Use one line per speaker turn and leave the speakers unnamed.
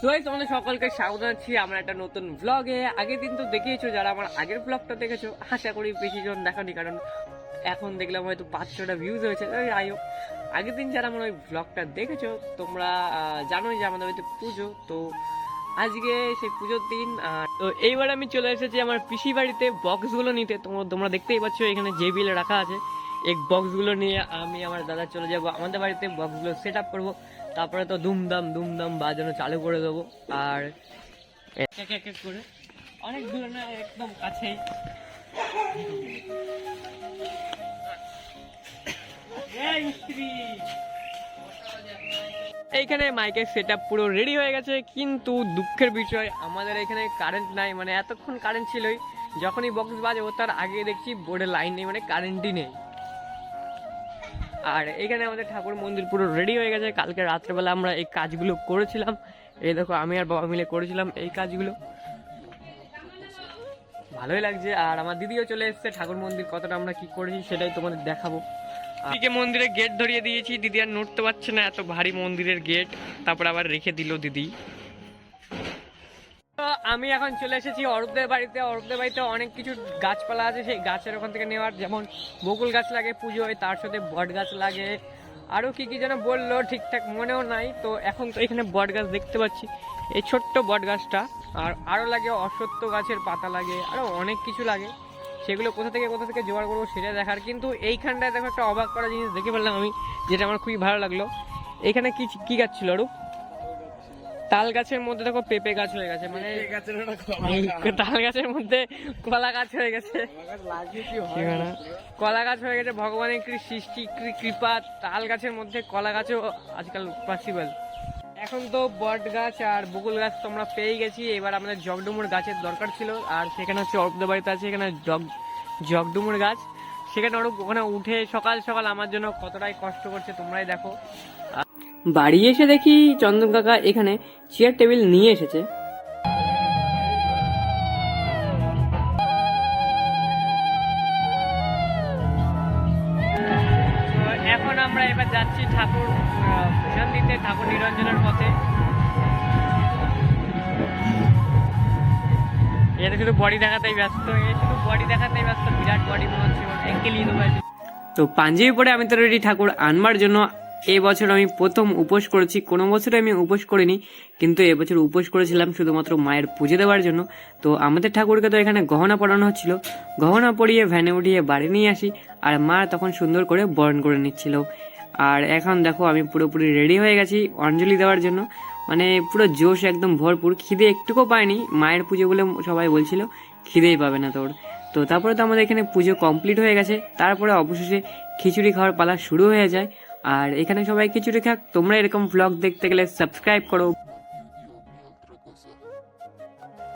সোয়াই তোমাদের সকলকে স্বাগত জানাচ্ছি আমার একটা নতুন ব্লগে আগের দিন তো দেখিয়েছো, যারা আমার আগের ব্লগটা দেখেছ, আশা করি বেশি জন দেখানি, কারণ এখন দেখলাম হয়তো পাঁচ ছটা ভিউজ হয়েছে যাই হোক, আগের দিন যারা আমার ওই ব্লগটা দেখেছ, তোমরা জানোই যে আমাদের বাড়িতে পুজো। তো আজকে সেই পুজোর দিন তো এইবার আমি চলে এসেছি আমার পিসি বাড়িতে বক্সগুলো নিতে। তোমরা তোমরা দেখতেই পাচ্ছ, এখানে যে বিল রাখা আছে। এই বক্সগুলো নিয়ে আমি আমার দাদা চলে যাব। আমাদের বাড়িতে বক্সগুলো সেট আপ করব। তারপরে তো দুমদাম দুমদাম বাজানো চালু করে দেবো। আর এক এক করে অনেক দূরে না, একদম কাছেই। এইখানে মাইকের সেট পুরো রেডি হয়ে গেছে। কিন্তু দুঃখের বিষয়, আমাদের এখানে কারেন্ট নাই। মানে এতক্ষণ কারেন্ট ছিলই। যখনই বক্স বাজে তার আগে দেখছি বোর্ডে লাইন নেই মানে কারেন্টই নেই। আর এখানে আমাদের ঠাকুর মন্দির পুরো রেডি হয়ে গেছে। কালকে রাত্রেবেলা আমরা এই কাজগুলো করেছিলাম। এই দেখো, আমি আর বাবা মিলে করেছিলাম এই কাজগুলো। ভালোই লাগছে। আর আমার দিদিও চলে এসেছে ঠাকুর মন্দির, কতটা আমরা কি করেছি সেটাই তোমাদের দেখাবো। দিদিকে মন্দিরে গেট ধরিয়ে দিয়েছি। দিদি আর নড়তে পারছে না, এত ভারী মন্দিরের গেট তারপর আবার রেখে দিল দিদি। আমি এখন চলে এসেছি অরূপদের বাড়িতে। অরূপদের বাড়িতে অনেক কিছু গাছপালা আছে, সেই গাছের ওখান থেকে নেওয়ার। যেমন বকুল গাছ লাগে পুজোয় তার সাথে বট গাছ লাগে। আরও কি কি যেন বলল, ঠিকঠাক মনেও নাই। তো এখন তো এখানে বট গাছ দেখতে পাচ্ছি। এই ছোট্ট বট গাছটা, আর আরও লাগে অশ্বত্থ গাছের পাতা লাগে আরও অনেক কিছু লাগে। সেগুলো কোথা থেকে কোথা থেকে জোগাড় করব সেটা দেখার। কিন্তু এইখানটায় দেখো একটা অবাক করা জিনিস দেখে ফেললাম আমি, যেটা আমার খুবই ভালো লাগল। এখানে কি কি গাছ ছিল আরও তাল গাছের মধ্যে দেখো পেঁপে গাছ হয়ে গেছে মানে তাল গাছের মধ্যে কলা গাছ হয়ে গেছে। কলা গাছ হয়ে গেছে ভগবানের কি সৃষ্টি কি কৃপা তাল গাছের মধ্যে কলা গাছও আজকাল পসিবল এখন তো বট গাছ আর বকুল গাছ তোমরা পেয়ে গেছি এবার আমাদের জগডুমুর গাছের দরকার ছিল আর সেখানে হচ্ছে অর্পদের বাড়িতে আছে এখানে জগ জগডুমুর গাছ। সেখানে ওরা ওখানে উঠে সকাল সকাল আমার জন্য কতটাই কষ্ট করছে তোমরাই দেখো। বাড়ি এসে দেখি চন্দন কাকা এখানে চেয়ার টেবিল নিয়ে এসেছে। এখন আমরা এবার যাচ্ছি ঠাকুর আহ, দিতে ঠাকুর নিরঞ্জনের পথে। এটা শুধু বডি দেখাতেই ব্যস্ত এ শুধু বডি দেখাতেই ব্যস্ত বিরাট বডি মনে হচ্ছে তো পাঞ্জাবি পরে আমি তো রেডি ঠাকুর আনবার জন্য এই বছর আমি প্রথম উপোস করেছি। কোনো বছর আমি উপোস করিনি, কিন্তু এবছর উপোস করেছিলাম শুধুমাত্র মায়ের পুজো দেওয়ার জন্য। তো আমাদের ঠাকুরকে তো এখানে গহনা পরানো হচ্ছিল। গহনা পরিয়ে ভ্যানে উঠিয়ে বাড়ি নিয়ে আসি, আর মা তখন সুন্দর করে বরণ করে নিচ্ছিল। আর এখন দেখো আমি পুরোপুরি রেডি হয়ে গেছি অঞ্জলি দেওয়ার জন্য। মানে পুরো জোশ একদম ভরপুর। খিদে একটুকু পাইনি, মায়ের পুজো বলে সবাই বলছিল, খিদেই পাবে না তোর। তো তারপরে তো আমাদের এখানে পুজো কমপ্লিট হয়ে গেছে। তারপরে অবশেষে খিচুড়ি খাওয়ার পালা শুরু হয়ে যায়। আর এখানে সবাই কিছু রেখে তোমরা এরকম ভ্লগ দেখতে গেলে সাবস্ক্রাইব করো।